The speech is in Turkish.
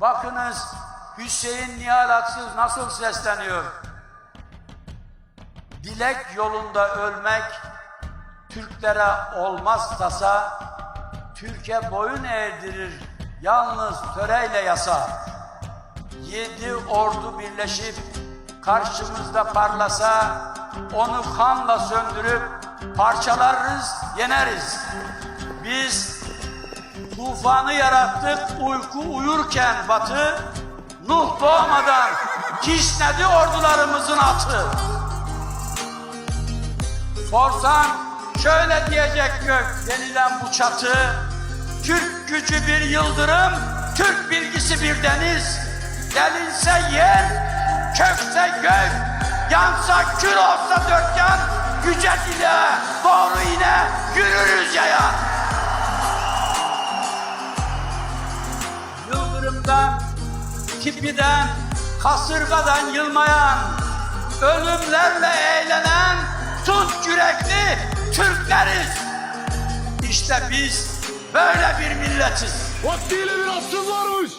Bakınız Hüseyin Nihal Aksız nasıl sesleniyor. Dilek yolunda ölmek Türklere olmaz tasa, Türkiye boyun eğdirir yalnız töreyle yasa. Yedi ordu birleşip karşımızda parlasa, onu kanla söndürüp parçalarız, yeneriz. Biz tufanı yarattık uyku uyurken batı, Nuh doğmadan kişnedi ordularımızın atı. Sorsan şöyle diyecek gök denilen bu çatı, Türk gücü bir yıldırım, Türk bilgisi bir deniz. Delinse yer, kökse gök, yansa kül olsa dört yan, yüce dile doğru yine yürürüz yayan. Yıldırımdan, kipiden, kasırgadan yılmayan, ölümlerle eğlenen tut yürekli Türkleriz. İşte biz böyle bir milletiz. Vaktiyle bir asrın varmış.